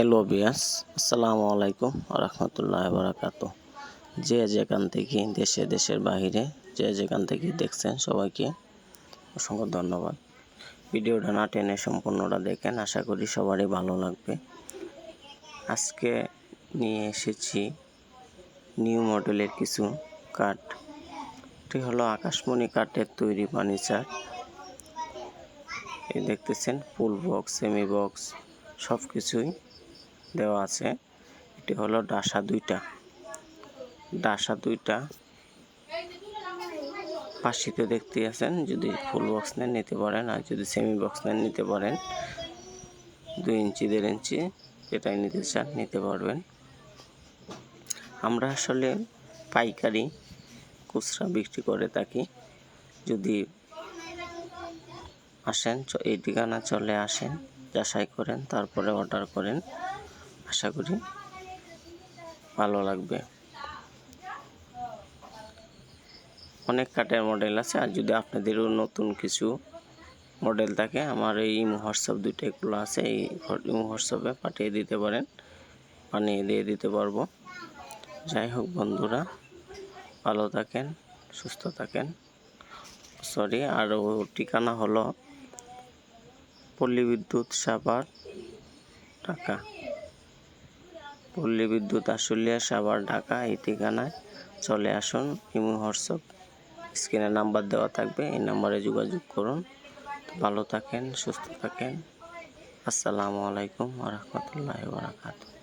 Hello বিয়াস আসসালামু আলাইকুম রহমতুল্লাহ বারাকাতু যে যেখান থেকে দেশে, দেশের বাইরে যে যেখান থেকে দেখছেন সবাইকে অসংখ্য ধন্যবাদ। ভিডিওটা না টেনে সম্পূর্ণটা দেখেন, আশা করি সবারই ভালো লাগবে। আজকে নিয়ে এসেছি নিউ মডেলের কিছু কাঠ। এটি হলো আকাশমণি কাঠের তৈরি ফার্নিচার। এই দেখতেছেন, ফুল বক্স, সেমি বক্স সব কিছুই দেওয়া আছে। এটি হলো ডাসা দুইটা। ডাসা দুইটা পাশিতে দেখতে আছেন, যদি ফুল বক্স নেন নিতে পারেন, আর যদি সেমি বক্স নেন নিতে পারেন, দুই ইঞ্চি, দেড় ইঞ্চি যেটাই নিতে চান নিতে পারবেন। আমরা আসলে পাইকারি খুচরা বিক্রি করে থাকি। যদি আসেন, এই ঠিকানা চলে আসেন, যাচাই করেন, তারপরে অর্ডার করেন। আশা করি ভালো লাগবে। অনেক কাঠের মডেল আছে, আর যদি আপনাদেরও নতুন কিছু মডেল থাকে, আমার এই ইমো হোয়াটসঅ্যাপ দুইটা এগুলো আছে, এই ইমো হোয়াটসঅ্যাপে পাঠিয়ে দিতে পারেন, বানিয়ে দিয়ে দিতে পারব। যাই হোক বন্ধুরা, ভালো থাকেন, সুস্থ থাকেন। সরি আর ঠিকানা হলো পল্লী বিদ্যুৎ সাভার, ঢাকা। পল্লী বিদ্যুৎ আশুলিয়া সাভার, ঢাকা এই ঠিকানায় চলে আসুন ইমো হোয়াটসঅ্যাপ। স্ক্রিনে নাম্বার দেওয়া থাকবে, এই নাম্বারে যোগাযোগ করুন। ভালো থাকেন, সুস্থ থাকেন। আসসালামু আলাইকুম রহমতুল্লাহ বারাকাতুহ।